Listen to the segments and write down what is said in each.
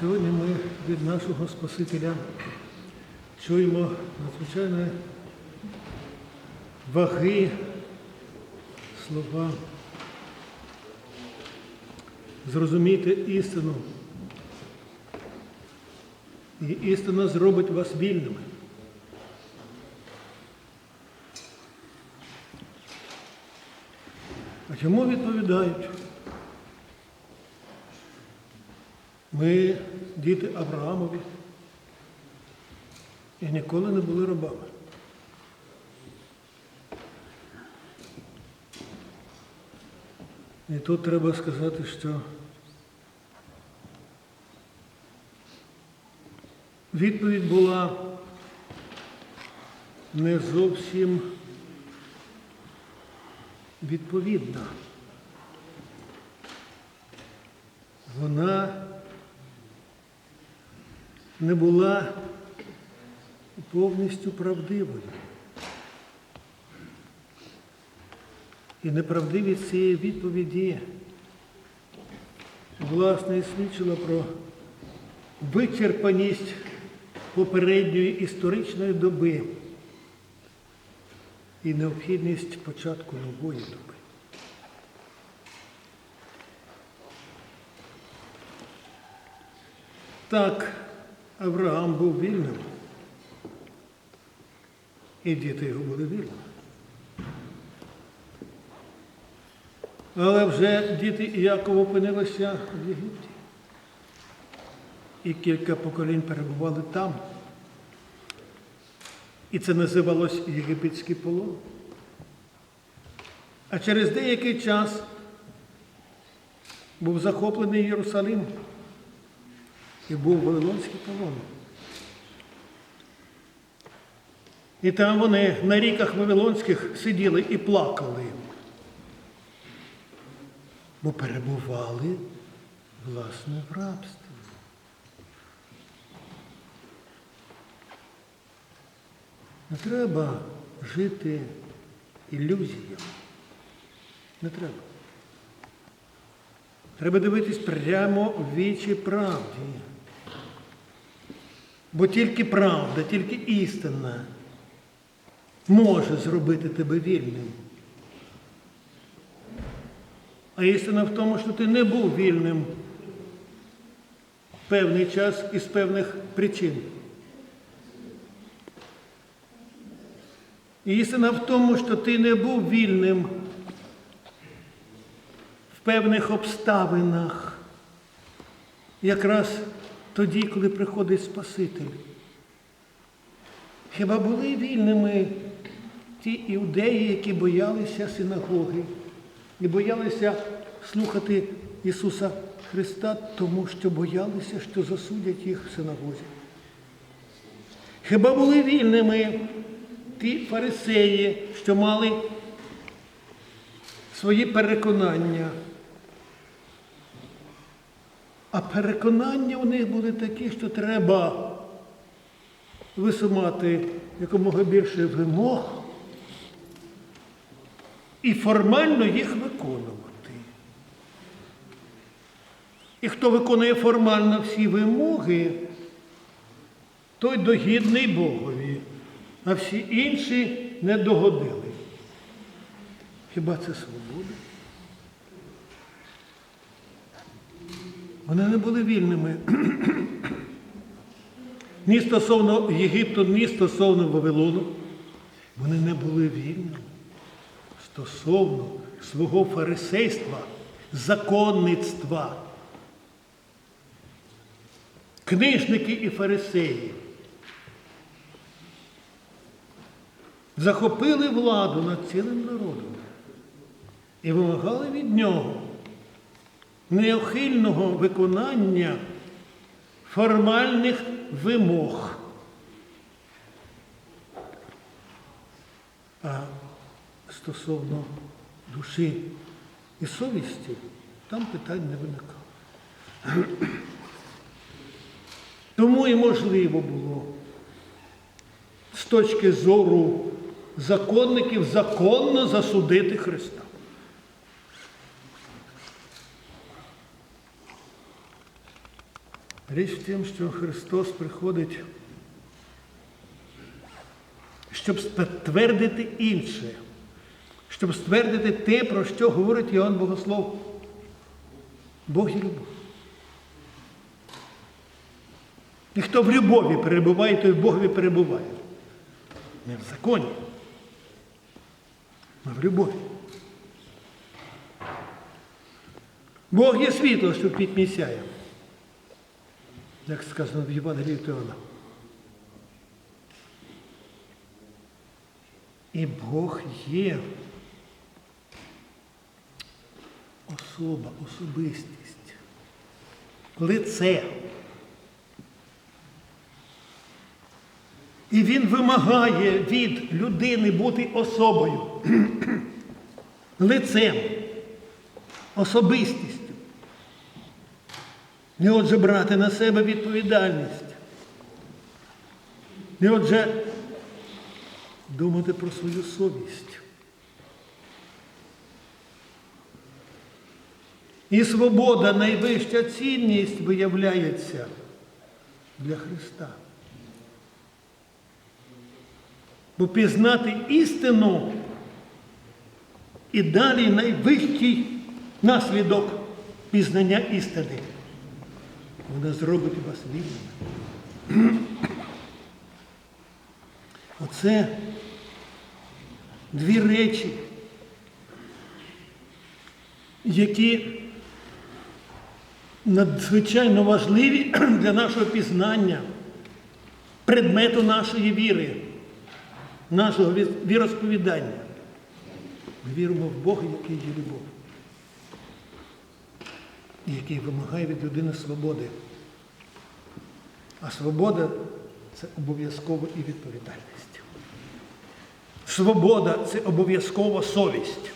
Сьогодні ми від нашого Спасителя чуємо надзвичайно ваги слова. Зрозумійте істину. І істина зробить вас вільними. А чому відповідають? Ми діти Авраамові і ніколи не були рабами. І тут треба сказати, що відповідь була не зовсім відповідна. Вона не була повністю правдивою. І неправдивість цієї відповіді власне і свідчила про вичерпаність попередньої історичної доби і необхідність початку нової доби. Так, Авраам був вільним, і діти його були вільними. Але вже діти Іакова опинилися в Єгипті. І кілька поколінь перебували там. І це називалось єгипетський полон. А через деякий час був захоплений Єрусалим і був Вавилонський полон. І там вони на ріках Вавилонських сиділи і плакали, бо перебували, власне, в рабстві. Не треба жити ілюзіями. Не треба. Треба дивитись прямо в вічі правді. Бо тільки правда, тільки істина може зробити тебе вільним. А істина в тому, що ти не був вільним певний час із певних причин. Істина в тому, що ти не був вільним в певних обставинах, якраз тоді, коли приходить Спаситель. Хіба були вільними ті іудеї, які боялися синагоги і боялися слухати Ісуса Христа, тому що боялися, що засудять їх в синагозі? Хіба були вільними ті фарисеї, що мали свої переконання? А переконання у них були такі, що треба висумати якомога більше вимог і формально їх виконувати. І хто виконує формально всі вимоги, той догідний Богові, а всі інші не догодили. Хіба це свобода? Вони не були вільними ні стосовно Єгипту, ні стосовно Вавилону. Вони не були вільними стосовно свого фарисейства, законництва. Книжники і фарисеї захопили владу над цілим народом і вимагали від нього неохильного виконання формальних вимог. А стосовно душі і совісті, там питань не виникало. Тому і можливо було з точки зору законників законно засудити Христа. Річ в тім, що Христос приходить, щоб ствердити інше, щоб ствердити те, про що говорить Іоанн Богослов. Бог є любов. І хто в любові перебуває, той в Богові перебуває. Не в законі, а в любові. Бог є світло, що підмісяє, як сказано в Євангелії Теона. І Бог є особа, особистість, лице. І він вимагає від людини бути особою, лицем, особистістю. Не отже брати на себе відповідальність. Не отже думати про свою совість. І свобода найвища цінність виявляється для Христа. Бо пізнати істину і далі найвищий наслідок пізнання істини. Вона зробить вас вільними. Оце дві речі, які надзвичайно важливі для нашого пізнання, предмету нашої віри, нашого віросповідання. Ми віримо в Бога, який є любов, який вимагає від людини свободи. А свобода це обов'язково і відповідальність. Свобода це обов'язково совість.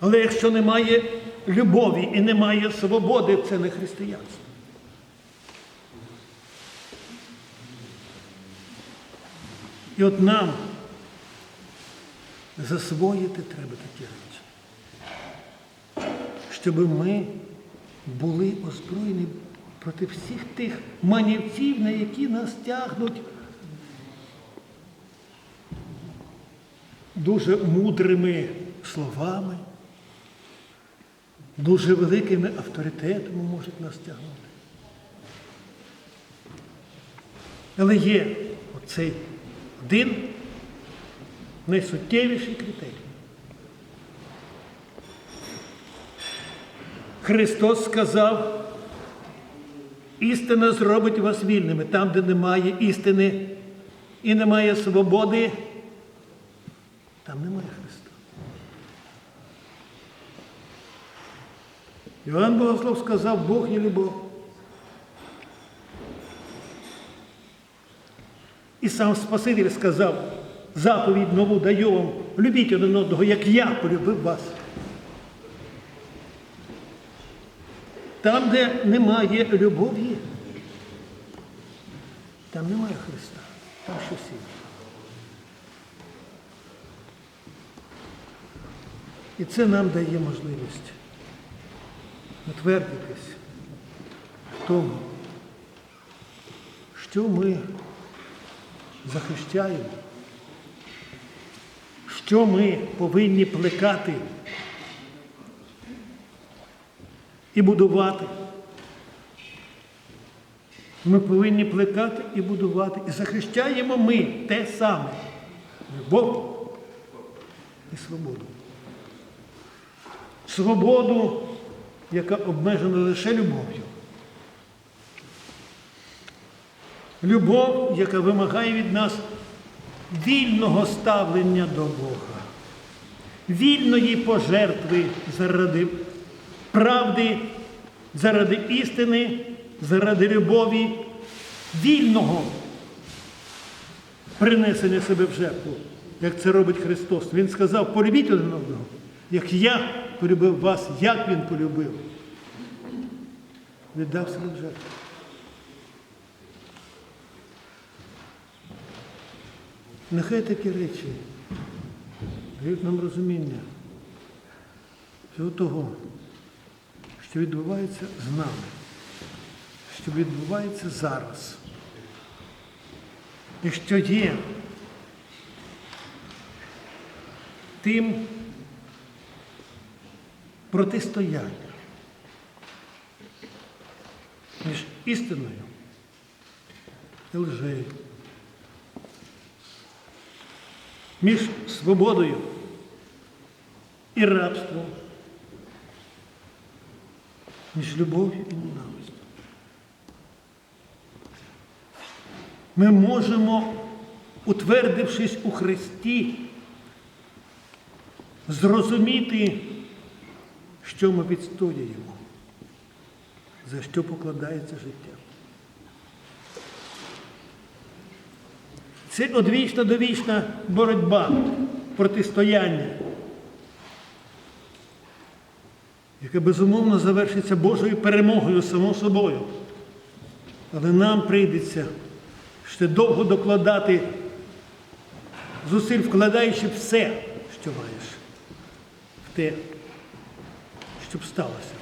Але якщо немає любові і немає свободи, це не християнство. І от нам засвоїти треба такі речі, щоб ми були озброєні проти всіх тих манівців, на які нас тягнуть дуже мудрими словами, дуже великими авторитетами можуть нас тягнути. Але є оцей один найсуттєвіший критерій. Христос сказав, істина зробить вас вільними. Там, де немає істини і немає свободи, там немає Христа. Іоанн Богослов сказав, Бог є любов. І сам Спаситель сказав, заповідь нову даю вам, любіть один одного, як я полюбив вас. Там, де немає любові, там немає Христа, там щось інше. І це нам дає можливість утвердитись в тому, що ми захищаємо, що ми повинні плекати і будувати. Ми повинні плекати і будувати. І захищаємо ми те саме любов і свободу. Свободу, яка обмежена лише любов'ю. Любов, яка вимагає від нас вільного ставлення до Бога, вільної пожертви заради правди, заради істини, заради любові, вільного принесення себе в жертву, як це робить Христос. Він сказав, полюбіть один одного, як я полюбив вас, як Він полюбив. Віддав себе в жертву. Нехай такі речі дають нам розуміння всього того, що відбувається з нами, що відбувається зараз. І що є тим протистоянням між істиною і лжею, між свободою і рабством, між любов'ю і ненавистю. Ми можемо, утвердившись у Христі, зрозуміти, що ми відстоюємо, за що покладається життя. Це одвічна довічна боротьба, протистояння, яке безумовно завершиться Божою перемогою само собою. Але нам прийдеться ще довго докладати зусиль, вкладаючи все, що маєш, в те, щоб сталося.